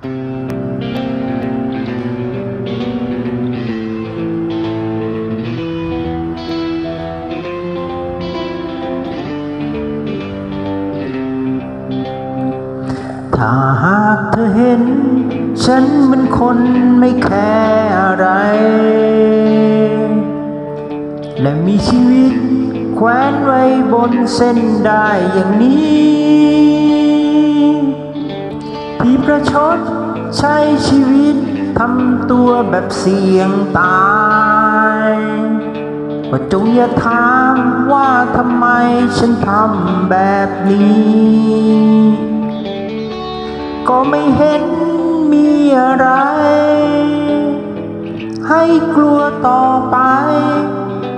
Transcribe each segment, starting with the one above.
ถ้าหากเธอเห็น ฉันเป็นคนไม่แคร์อะไร และมีชีวิตแขวนไว้บนเส้นได้อย่างนี้ ที่ประชดใช้ชีวิตทำตัวแบบเสี่ยงตายก็จงอย่าถามว่าทำไมฉันทำแบบนี้ ก็ไม่เห็นมีอะไร ให้กลัวต่อไป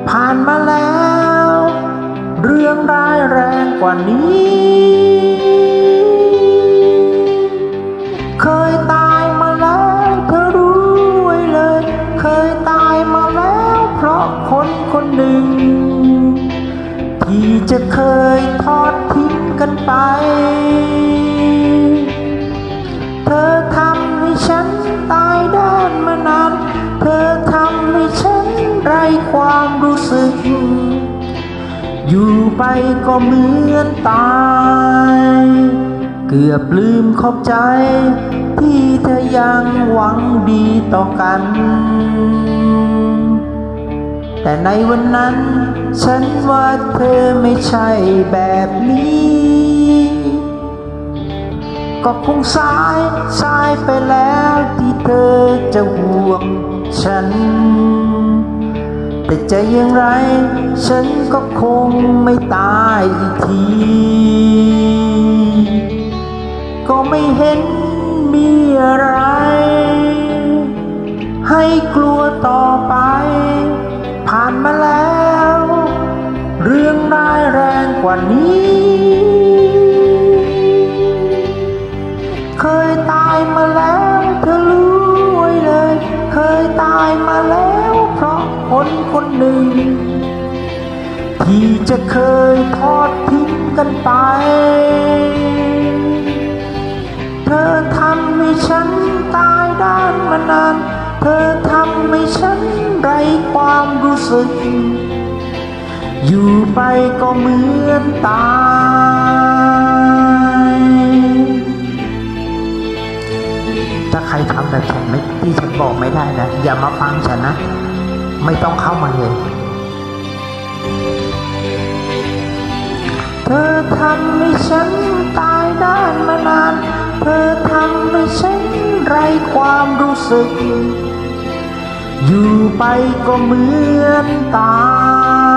ผ่านมาแล้ว เรื่องร้ายแรงกว่านี้ ที่จะเคยทอดทิ้งกันไป เธอทำให้ฉันตายด้านมานาน เธอทำให้ฉันไร้ความรู้สึก อยู่ไปก็เหมือนตาย เกือบลืมขอบใจ ที่เธอยังหวังดีต่อกัน แต่ในวันนั้น ฉันว่าเธอไม่ใช่แบบนี้ ก็คงสายสายไปแล้วที่เธอจะห่วงฉัน แต่จะอย่างไร ฉันก็คงไม่ตายอีกที ก็ไม่เห็นมีอะไร ให้กลัวต่อไป ผ่านมาแล้ว เรื่องร้ายแรงกว่านี้ เคยตายมาแล้วเธอรู้ไว้เลย เคยตายมาแล้ว เพราะคนคนหนึ่ง ที่จะเคยทอดทิ้งกันไป เธอทำให้ฉันตายด้านมานาน เธอทำให้ฉันไร้ความรู้สึก อยู่ไปก็เหมือนตายถ้าใครทำแบบฉันไม่ที่ฉันบอกไม่ได้นะ อย่ามาฟังฉันนะ ไม่ต้องเข้ามาเลยเธอทำให้ฉันตายด้านมานาน เธอทำให้ฉันไรความรู้สึก อยู่ไปก็เหมือนตาย